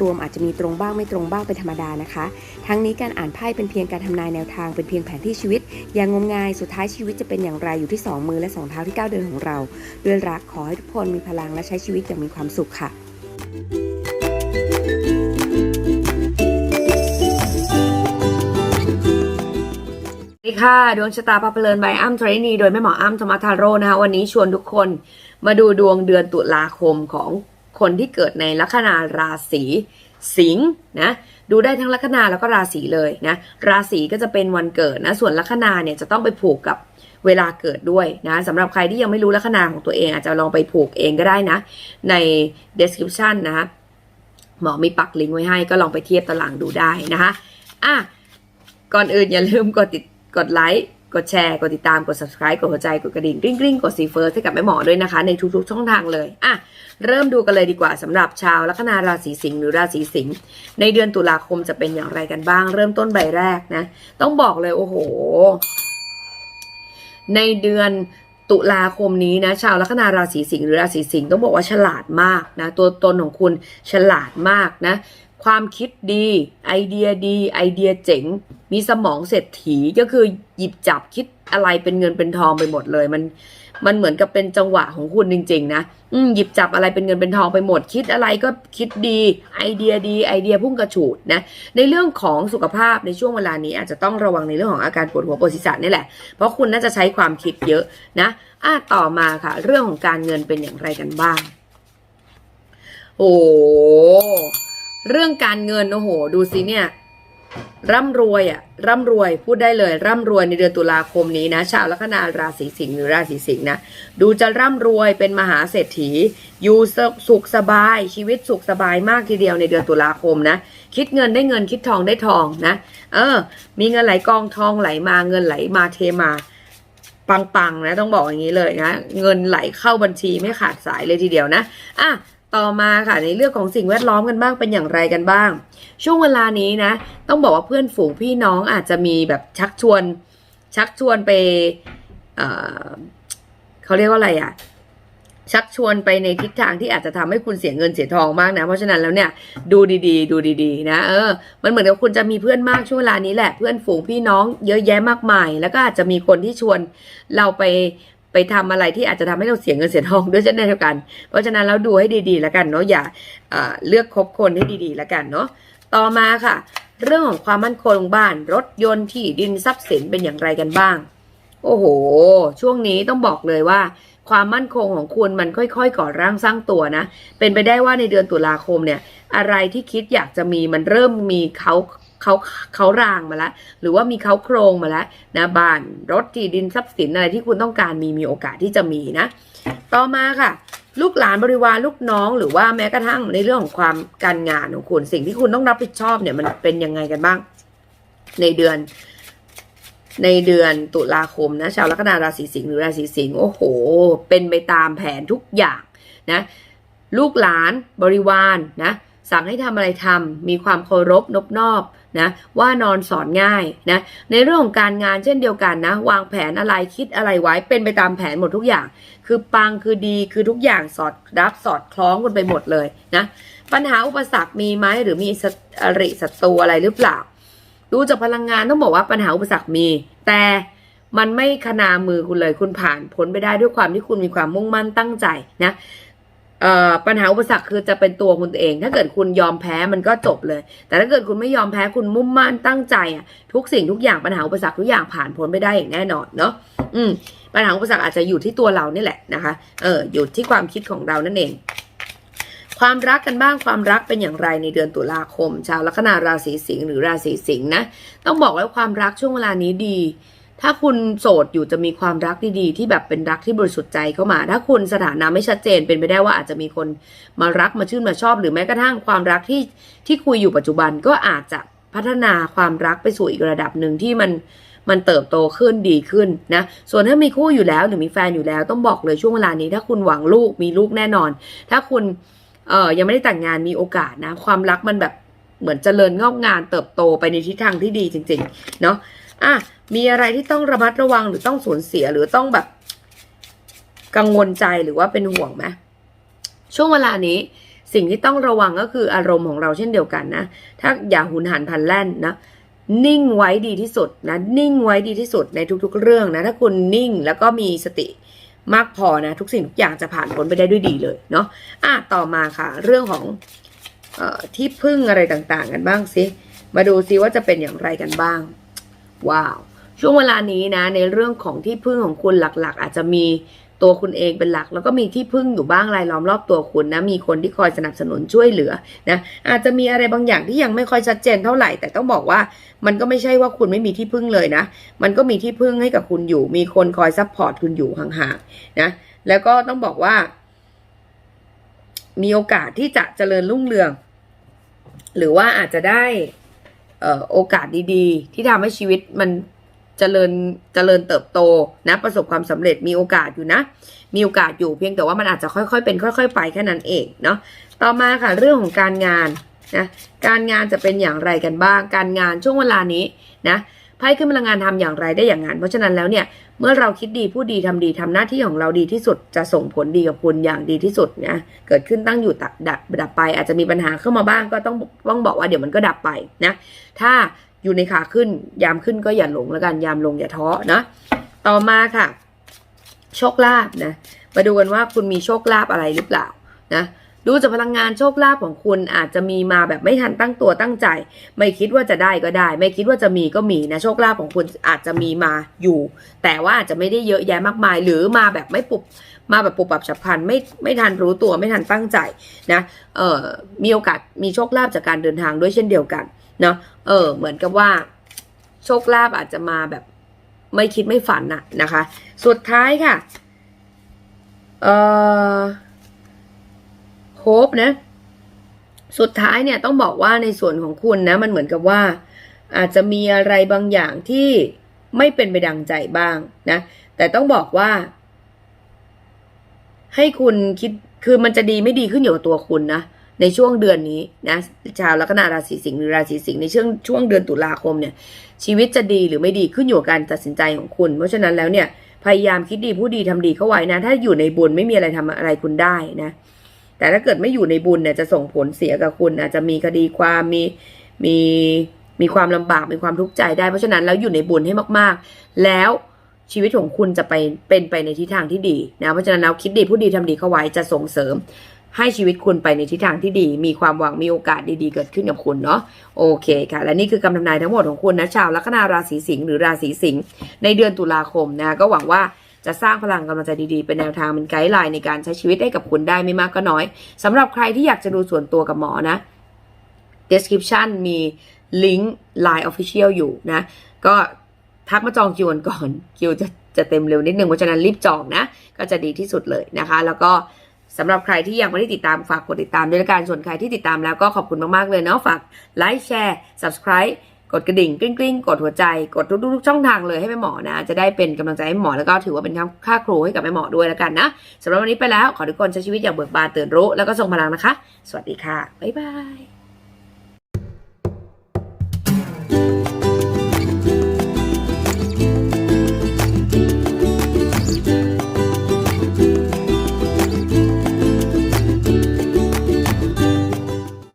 รวมอาจจะมีตรงบ้างไม่ตรงบ้างเป็นธรรมดานะคะ ทั้งนี้การอ่านไพ่เป็นเพียงการทำนายแนวทางเป็นเพียงแผนที่ชีวิต อย่างงมงายสุดท้ายชีวิตจะเป็นอย่างไรอยู่ที่สองมือและสองเท้าที่ก้าวเดินของเรา ด้วยรักขอให้ทุกคนมีพลังและใช้ชีวิตอย่างมีความสุขค่ะดีค่ะ ดวงชะตาพาเพลินใบอ้ำทรนี โดยแม่หมออ้ำธรรมทาโร่นะคะ วันนี้ชวนทุกคนมาดูดวงเดือนตุลาคมของ คนที่เกิดในลัคนาราศีสิงห์นะดูได้ทั้งลัคนาแล้วก็ราศีเลยนะราศีก็จะเป็นวันเกิดนะส่วนลัคนาเนี่ยจะต้องไปผูกกับเวลาเกิดด้วยนะสำหรับใครที่ยังไม่รู้ลัคนาของตัวเอง อาจจะลองไปผูกเองก็ได้นะ ใน description นะคะหมอมีปักลิงก์ไว้ให้ก็ลองไปเทียบตารางดูได้นะคะอะก่อนอื่นอย่าลืมกดติดกดไลค์ กดแชร์ กดติดตาม กด subscribe กดหัวใจ กดกระดิ่งกริ๊งกริ๊งกดสีเฟิร์สให้กับแม่หมอด้วยนะคะ ในทุกๆช่องทางเลย อะ เริ่มดูกันเลยดีกว่าสำหรับชาวลัคนาราศีสิงห์หรือราศีสิงห์ในเดือนตุลาคมจะเป็นอย่างไรกันบ้าง เริ่มต้นใบแรกนะ ต้องบอกเลยโอ้โห ในเดือนตุลาคมนี้นะชาวลัคนาราศีสิงห์หรือราศีสิงห์ต้องบอกว่าฉลาดมากนะตัวตนของคุณฉลาดมากนะ ความคิดดี ไอเดียดี ไอเดียเจ๋ง มีสมองเศรษฐีก็คือหยิบจับคิดอะไรเป็นเงินเป็นทองไปหมดเลย มันมันเหมือนกับเป็นจังหวะของคุณจริง ๆ นะอืหยิบจับอะไรเป็นเงินเป็นทองไปหมด คิดอะไรก็คิดดี ไอเดียดี ไอเดียพุ่งกระฉูดนะ ในเรื่องของสุขภาพในช่วงเวลานี้อาจจะต้องระวังในเรื่องของอาการปวดหัวปวดศีรษะนี่แหละ เพราะคุณน่าจะใช้ความคิดเยอะนะอะต่อมาค่ะ เรื่องของการเงินเป็นอย่างไรกันบ้าง โอ้ เรื่องการเงินโอ้โห ดูสิเนี่ย ร่ำรวยอะร่ำรวยพูดได้เลย ร่ำรวยในเดือนตุลาคมนี้นะชาวลัคนาราศีสิงห์หรือราศีสิงห์นะดูจะร่ำรวยเป็นมหาเศรษฐี อยู่สุขสบายชีวิตสุขสบายมากทีเดียวในเดือนตุลาคมนะ คิดเงินได้เงินคิดทองได้ทองนะ เออ มีเงินไหลกองทองไหลมาเงินไหลมาเทมาปังๆนะต้องบอกอย่างนี้เลยนะ เงินไหลเข้าบัญชีไม่ขาดสายเลยทีเดียวนะอะ ต่อมาค่ะในเรื่องของสิ่งแวดล้อมกันบ้างเป็นอย่างไรกันบ้าง ช่วงเวลานี้นะ ต้องบอกว่าเพื่อนฝูงพี่น้องอาจจะมีแบบชักชวน ชักชวนไปเเขาเรียกว่าอะไรอะ่ะชักชวนไปในทิศทางที่อาจจะทำให้คุณเสียเงินเสียทองมากนะ เพราะฉะนั้นแล้วเนี่ยดูดีๆ ดูดีๆ นะเออมันเหมือนกับคุณจะมีเพื่อนมากช่วงเวลานี้แหละเพื่อนฝูงพี่น้องเยอะแยะมากมาย แล้วก็อาจจะมีคนที่ชวนเราไป ไปทำอะไรที่อาจจะทำให้เราเสียเงินเสียทองด้วยเช่นเดียวกัน เพราะฉะนั้นแล้วดูให้ดีๆแล้วกันเนาะอย่าเอ่อเลือกคบคนให้ดีๆแล้วกันเนาะต่อมาค่ะ เรื่องของความมั่นคงบ้าน รถยนต์ที่ดินทรัพย์สินเป็นอย่างไรกันบ้าง โอ้โห ช่วงนี้ต้องบอกเลยว่า ความมั่นคงของคุณมันค่อยๆก่อร่างสร้างตัวนะ เป็นไปได้ว่าในเดือนตุลาคมเนี่ย อะไรที่คิดอยากจะมีมันเริ่มมีเขา เขาเขารางมาแล้วหรือว่ามีเขาโครงมาแล้วนะบ้านรถที่ดินทรัพย์สินอะไรที่คุณต้องการมีมีโอกาสที่จะมีนะ ต่อมาค่ะลูกหลานบริวารลูกน้องหรือว่าแม้กระทั่งในเรื่องของความการงานของคุณสิ่งที่คุณต้องรับผิดชอบเนี่ยมันเป็นยังไงกันบ้าง ในเดือน ในเดือนตุลาคมนะชาวลัคนาราศีสิงห์หรือราศีสิงห์โอ้โห เป็นไปตามแผนทุกอย่างนะ ลูกหลานบริวารนะ สั่งให้ทำอะไรทำมีความเคารพนบนอบนะว่านอนสอนง่ายนะในเรื่องของการงานเช่นเดียวกันนะ วางแผนอะไรคิดอะไรไว้เป็นไปตามแผนหมดทุกอย่าง คือปังคือดีคือทุกอย่างสอดรับสอดคล้องกันไปหมดเลยนะปัญหาอุปสรรคมีไหมหรือมีศัตอริศัตรูอะไรหรือเปล่า ดูจากพลังงานต้องบอกว่าปัญหาอุปสรรคมี แต่มันไม่ขนามือคุณเลยคุณผ่านพ้นไปได้ด้วยความที่คุณมีความมุ่งมั่นตั้งใจนะ ปัญหาอุปสรรคคือจะเป็นตัวคุณเอง ถ้าเกิดคุณยอมแพ้มันก็จบเลย แต่ถ้าเกิดคุณไม่ยอมแพ้คุณมุ่งมั่นตั้งใจอะทุกสิ่งทุกอย่างปัญหาอุปสรรคทุกอย่างผ่านพ้นไปได้อย่างแน่นอนเนาะอืมปัญหาอุปสรรคอาจจะอยู่ที่ตัวเรานี่แหละนะคะเอออยู่ที่ความคิดของเรานั่นเอง ความรักกันบ้างความรักเป็นอย่างไรในเดือนตุลาคม ชาวลัคนาราศีสิงห์หรือราศีสิงห์นะต้องบอกว่าความรักช่วงเวลานี้ดี ถ้าคุณโสดอยู่จะมีความรักดีๆ ที่แบบเป็นรักที่บริสุทธิ์ใจเข้ามา ถ้าคุณสถานะไม่ชัดเจนเป็นไปได้ว่าอาจจะมีคนมารักมาชื่นมาชอบ หรือแม้กระทั่งความรักที่ที่คุยอยู่ปัจจุบันก็อาจจะพัฒนาความรักไปสู่อีกระดับหนึ่งที่มันมันเติบโตขึ้นดีขึ้นนะ ส่วนถ้ามีคู่อยู่แล้วหรือมีแฟนอยู่แล้วต้องบอกเลยช่วงเวลานี้ ถ้าคุณหวังลูกมีลูกแน่นอน ถ้าคุณเอ่อยังไม่ได้แต่งงานมีโอกาสนะ ความรักมันแบบเหมือนเจริญงอกงานเติบโตไปในทิศทางที่ดีจริง ๆ เนาะ อะมีอะไรที่ต้องระมัดระวังหรือต้องสูญเสียหรือต้องแบบ กังวลใจหรือว่าเป็นห่วงไหมช่วงเวลานี้สิ่งที่ต้องระวังก็คืออารมณ์ของเราเช่นเดียวกันนะ ถ้าอย่าหุนหันพันแล่นนะ นิ่งไว้ดีที่สุดนะ นิ่งไว้ดีที่สุดในทุกๆ เรื่องนะ ถ้าคุณนิ่งแล้วก็มีสติมากพอนะ ทุกสิ่งทุกอย่างจะผ่านพ้นไปได้ด้วยดีเลยเนาะ อะต่อมาค่ะ เรื่องของออที่พึ่งอะไรต่างๆ กันบ้างสิ มาดูซิว่าจะเป็นอย่างไรกันบ้าง ว้าว ช่วงเวลานี้นะ ในเรื่องของที่พึ่งของคุณหลักๆ อาจจะมีตัวคุณเองเป็นหลัก แล้วก็มีที่พึ่งอยู่บ้างรายล้อมรอบตัวคุณนะ มีคนที่คอยสนับสนุนช่วยเหลือนะ อาจจะมีอะไรบางอย่างที่ยังไม่ค่อยชัดเจนเท่าไหร่ แต่ต้องบอกว่ามันก็ไม่ใช่ว่าคุณไม่มีที่พึ่งเลยนะ มันก็มีที่พึ่งให้กับคุณอยู่ มีคนคอยซัพพอร์ตคุณอยู่ห่างๆนะ แล้วก็ต้องบอกว่า มีโอกาสที่จะเจริญรุ่งเรือง หรือว่าอาจจะได้ โอกาสดีๆ ที่ทำให้ชีวิตมันเจริญเจริญเติบโตนะ ประสบความสำเร็จมีโอกาสอยู่นะ มีโอกาสอยู่เพียงแต่ว่ามันอาจจะค่อยๆ เป็น ค่อย ๆ ไปแค่นั้นเองเนาะต่อมาค่ะเรื่องของการงานนะการงานจะเป็นอย่างไรกันบ้าง การงานช่วงเวลานี้นะไพ่ขึ้นพลังงานทำอย่างไรได้อย่างนั้น เพราะฉะนั้นแล้วเนี่ย เมื่อเราคิดดีพูดดีทำดีทำหน้าที่ของเราดีที่สุดจะส่งผลดีกับคุณอย่างดีที่สุดนะเกิดขึ้นตั้งอยู่ดับดับดับไป อาจจะมีปัญหาเข้ามาบ้างก็ต้องต้องบอกว่าเดี๋ยวมันก็ดับไปนะถ้าอยู่ในขาขึ้นยามขึ้นก็อย่าหลงแล้วกันยามลงอย่าท้อนะต่อมาค่ะ โชคลาภนะมาดูกันว่าคุณมีโชคลาภอะไรหรือเปล่านะ ดูจากพลังงานโชคลาภของคุณอาจจะมีมาแบบไม่ทันตั้งตัวตั้งใจ ไม่คิดว่าจะได้ก็ได้ ไม่คิดว่าจะมีก็มีนะโชคลาภของคุณอาจจะมีมาอยู่ แต่ว่าอาจจะไม่ได้เยอะแยะมากมาย หรือมาแบบไม่ปุบมาแบบปุบปับฉับพลันไม่ไม่ทันรู้ตัวไม่ทันตั้งใจนะเออมีโอกาสมีโชคลาภจากการเดินทางด้วยเช่นเดียวกันเนาะเออเหมือนกับว่า โชคลาภอาจจะมาแบบไม่คิดไม่ฝันน่ะนะคะ สุดท้ายค่ะเอ่อ โฮปนะ สุดท้ายเนี่ยต้องบอกว่าในส่วนของคุณนะ มันเหมือนกับว่า อาจจะมีอะไรบางอย่างที่ไม่เป็นไปดังใจบ้างนะ แต่ต้องบอกว่า ให้คุณคิดคือมันจะดีไม่ดีขึ้นอยู่กับตัวคุณนะในช่วงเดือนนี้นะชาวลัคนาราศีสิงห์หรือราศีสิงห์ในช่วงช่วงเดือนตุลาคมเนี่ย ชีวิตจะดีหรือไม่ดีขึ้นอยู่กับการตัดสินใจของคุณ เพราะฉะนั้นแล้วเนี่ยพยายามคิดดีพูดดีทำดีเข้าไว้นะ ถ้าอยู่ในบุญไม่มีอะไรทำอะไรคุณได้นะ แต่ถ้าเกิดไม่อยู่ในบุญเนี่ยจะส่งผลเสียกับคุณอาจจะมีคดีความมีมีมีความลำบากมีความทุกข์ใจได้เพราะฉะนั้นแล้วอยู่ในบุญให้มาก ๆ แล้วชีวิตของคุณจะไปเป็นไปในทิศทางที่ดีนะเพราะฉะนั้นแล้วคิดดีพูดดีทำดีเข้าไว้จะส่งเสริม ให้ชีวิตคุณไปในทิศทางที่ดี มีความหวังมีโอกาสดีๆเกิดขึ้นกับคุณเนาะโอเคค่ะ และนี่คือคำทำนายทั้งหมดของคุณนะชาวลัคนาราศีสิงห์หรือราศีสิงห์ในเดือนตุลาคมนะก็หวังว่า จะสร้างพลังกำลังใจดีๆ เป็นแนวทางเป็นไกด์ไลน์ในการใช้ชีวิตให้กับคุณได้ไม่มากก็น้อยสำหรับใครที่อยากจะดูส่วนตัวกับหมอนะ description มีลิงก์ Line Official อยู่นะ ก็ทักมาจองคิวยก่อนคิวจะจะเต็มเร็วนิดนึงเพราะฉะนั้นรีบจองนะ ก็จะดีที่สุดเลยนะคะ แล้วก็สำหรับใครที่ยังไม่ได้ติดตามฝากกดติดตามด้วยละกันส่วนใครที่ติดตามแล้วก็ขอบคุณมาก ๆ เลยเนาะฝากไลค์แชร์ subscribe กดกระดิ่งกริ๊งกริ๊งกดหัวใจ กดทุกๆช่องทางเลยให้แม่หมอนะ จะได้เป็นกำลังใจให้หมอแล้วก็ถือว่าเป็นค่าครูให้กับแม่หมอด้วยแล้วกันนะสำหรับวันนี้ไปแล้วขอทุกคนใช้ชีวิตอย่างเบิกบานตื่นรู้แล้วก็ทรงพลังนะคะ สวัสดีค่ะบ๊ายบาย